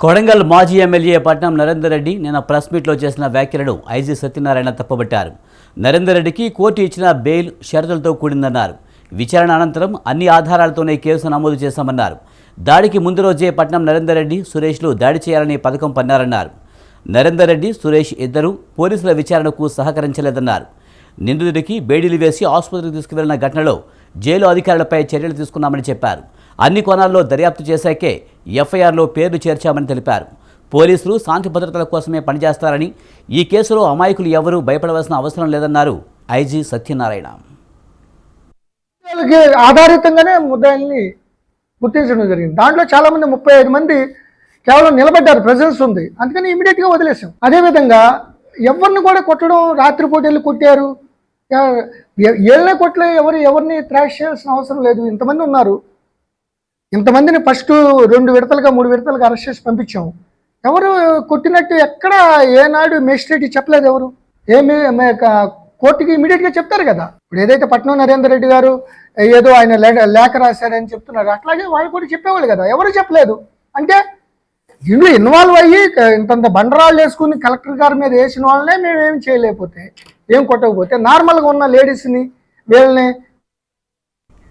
కొడంగల్ మాజీ ఎమ్మెల్యే పట్నం నరేందర్ రెడ్డి నిన్న ప్రెస్ మీట్లో చేసిన వ్యాఖ్యలను ఐజీ సత్యనారాయణ తప్పబట్టారు నరేందర్ రెడ్డికి కోర్టు ఇచ్చిన బెయిల్ షరతులతో కూడిందన్నారు. విచారణ అనంతరం అన్ని ఆధారాలతోనే కేసు నమోదు చేశామన్నారు. దాడికి ముందు రోజే పట్నం నరేందర్ రెడ్డి సురేష్లు దాడి చేయాలని పథకం పన్నారన్నారు. నరేందర్ రెడ్డి సురేష్ ఇద్దరు పోలీసుల విచారణకు సహకరించలేదన్నారు. నిందితుడికి బేడీలు వేసి ఆసుపత్రికి తీసుకువెళ్ళిన ఘటనలో జైలు అధికారులపై చర్యలు తీసుకున్నామని చెప్పారు. అన్ని కోణాల్లో దర్యాప్తు చేశాకే ఎఫ్ఐఆర్లో పేర్లు చేర్చామని తెలిపారు. పోలీసులు శాంతి భద్రతల కోసమే పనిచేస్తారని ఈ కేసులో అమాయకులు ఎవరూ భయపడవలసిన అవసరం లేదన్నారు ఐజీ సత్యనారాయణ. వాళ్ళకి ఆధారితంగానే ముద్దాయిల్ని గుర్తించడం జరిగింది. దాంట్లో చాలా మంది ముప్పై ఐదు మంది కేవలం నిలబడ్డారు ప్రజెన్స్ ఉంది. అందుకని ఇమీడియట్గా వదిలేసాం అదేవిధంగా ఎవరిని కూడా కొట్టడం రాత్రిపూట వెళ్ళి కొట్టారు. ఏళ్ళనే కొట్టలే ఎవరు ఎవరిని త్రాష్ చేయాల్సిన అవసరం లేదు. ఇంతమంది ఉన్నారు. ఇంతమందిని ఫస్ట్ రెండు విడతలుగా మూడు విడతలుగా అరెస్ట్ చేసి పంపించాము. ఎవరు కొట్టినట్టు ఎక్కడ ఏనాడు మేజిస్ట్రేట్ చెప్పలేదు ఎవరు? ఏమి కోర్టుకి ఇమీడియట్గా చెప్తారు కదా. ఇప్పుడు ఏదైతే పట్నం నరేందర్ రెడ్డి గారు ఏదో ఆయన లేఖ రాశారని చెప్తున్నారు అట్లాగే వాళ్ళు కూడా చెప్పేవాళ్ళు కదా. ఎవరు చెప్పలేదు. అంటే దీనిలో ఇన్వాల్వ్ అయ్యి ఇంతంత బండరాళ్ళు వేసుకుని కలెక్టర్ గారి మీద వేసిన వాళ్ళనే మేము ఏం చేయలేకపోతే ఏం కొట్టకపోతే నార్మల్గా ఉన్న లేడీస్ని వీళ్ళని